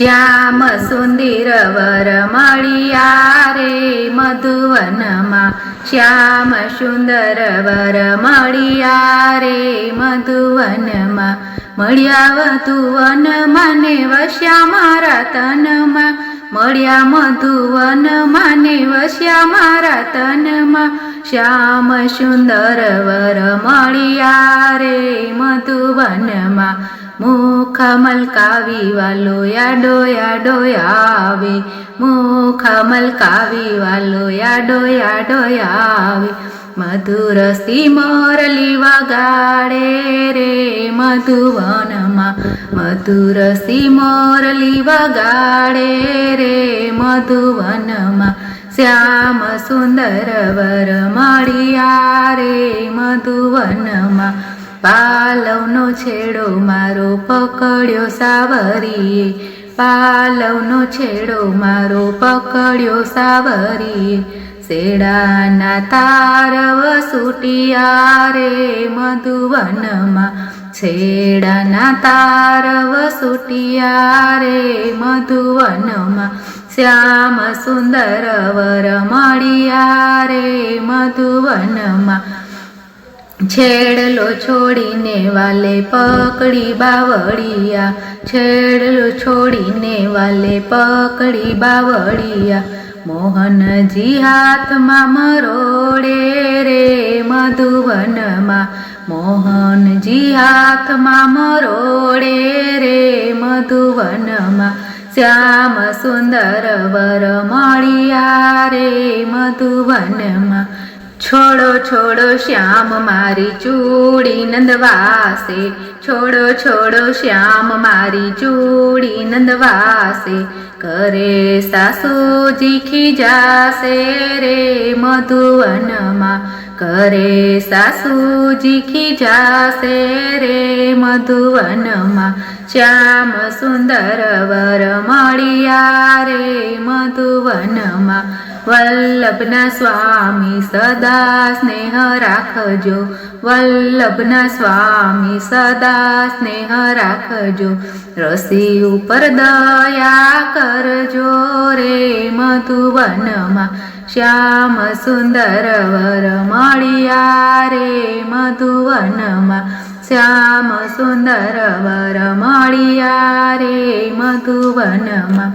શ્યામ સુંદર વર મળ્યા રે મધુવનમાં શ્યામ સુંદર વર મળ્યા રે મધુવનમાં મળ્યા વધુવન મને વસ્યા મારા તનમાં મળ્યા મધુવન મને વસ્યા મારા તનમાં શ્યામ સુંદર વર મળ્યા રે મધુવનમાં મુખ મલકાવી વાલો યાડો યાડો આવે. મુખ મલકાવી વાલો યાડો યાડો આવે. મધુર મોરલી વગાડે રે મધુવનમાં. મધુર મોરલી વગાડે રે મધુવનમાં. શ્યામ સુંદર વર મળ્યા રે મધુવનમાં. પાલવનો છેડો મારો પકડ્યો સાવરીએ પાલવનો છેડો મારો પકડ્યો સાવરીએ શેડાના તારવ સુટિયા રે મધુવનમાં. છેડાના તારવ સુટિયા રે મધુવનમાં. શ્યામ સુંદર વર મળ્યા રે મધુવનમાં. છેડલો છોડીને વાલે પકડી બાવળિયા. છેડલો છોડીને વાલે પકડી બાવળિયા. મોહનજી હાથમાં મરોડે રે મધુવનમાં. મોહનજી હાથમાં મરોડે રે મધુવનમાં. શ્યામ સુંદર વર મળ્યા રે મધુવનમાં. છોડો છોડો શ્યામ મારી ચૂડી નંદવાસે. છોડો છોડો શ્યામ મારી ચૂડી નંદવાસે. કરે સાસુજી ખીજાશે રે મધુવનમાં. કરે સાસુજી ખીજાશે રે મધુવનમાં. શ્યામ સુંદર વર મળ્યા રે મધુવનમાં. વલ્લભના સ્વામી સદા સ્નેહ રાખજો વલ્લભના સ્વામી સદા સ્નેહ રાખજો રસી ઉપર દયા કરજો રે મધુવનમાં શ્યામ સુંદર વર મળ્યા રે મધુવનમાં શ્યામ સુંદર વર મળ્યા રે મધુવનમાં